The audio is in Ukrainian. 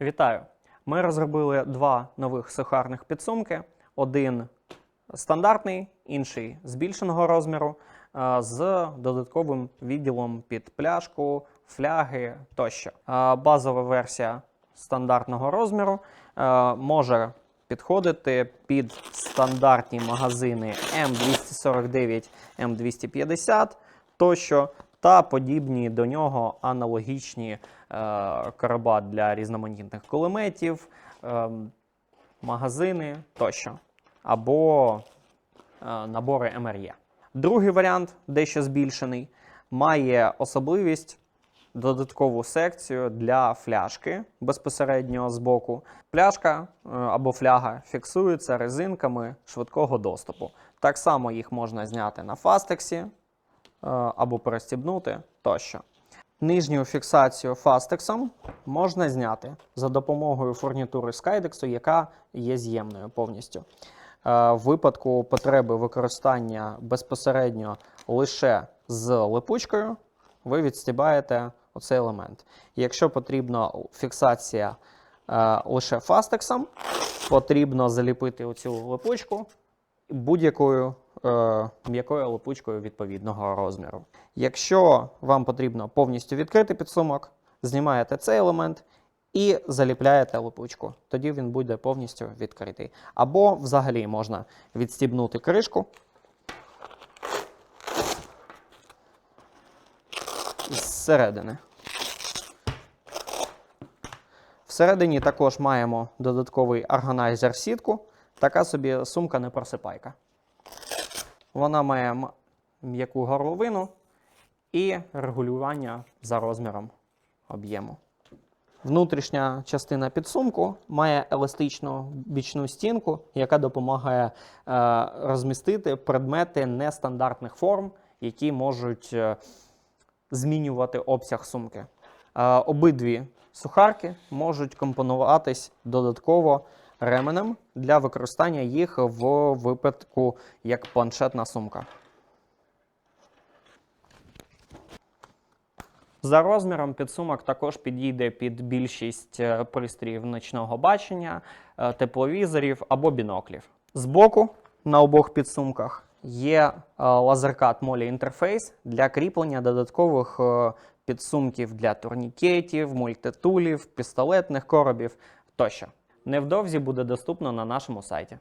Вітаю! Ми розробили два нових сухарних підсумки: один стандартний, інший збільшеного розміру, е, з додатковим відділом під пляшку, фляги тощо. Е, Базова версія стандартного розміру е, може підходити під стандартні магазини М249, М250 тощо, та подібні до нього аналогічні е, короба для різноманітних кулеметів, е, магазини тощо, або е, набори МРЄ. Другий варіант, дещо збільшений, має особливість додаткову секцію для фляжки безпосередньо з боку. Пляшка е, або фляга фіксується резинками швидкого доступу. Так само їх можна зняти на фастексі або перестібнути тощо. Нижню фіксацію фастексом можна зняти за допомогою фурнітури Skydex, яка є з'ємною повністю. Е, В випадку потреби використання безпосередньо лише з липучкою, ви відстібаєте оцей елемент. Якщо потрібна фіксація е, лише фастексом, потрібно заліпити оцю липучку будь-якою е, м'якою липучкою відповідного розміру. Якщо вам потрібно повністю відкрити підсумок, знімаєте цей елемент і заліпляєте липучку. Тоді він буде повністю відкритий. Або взагалі можна відстібнути кришку. Зсередини. Всередині також маємо додатковий органайзер сітку. Така собі сумка не просипайка. Вона має м'яку горловину і регулювання за розміром об'єму. Внутрішня частина підсумку має еластичну бічну стінку, яка допомагає е, розмістити предмети нестандартних форм, які можуть е, змінювати обсяг сумки. Е, обидві сухарки можуть компонуватись додатково ременем для використання їх в випадку як планшетна сумка. За розміром підсумок також підійде під більшість е, пристроїв ночного бачення, е, тепловізорів або біноклів. Збоку на обох підсумках є е, лазеркат молі інтерфейс для кріплення додаткових підсумків для турнікетів, мультитулів, пістолетних коробів тощо. Невдовзі буде доступно на нашому сайті.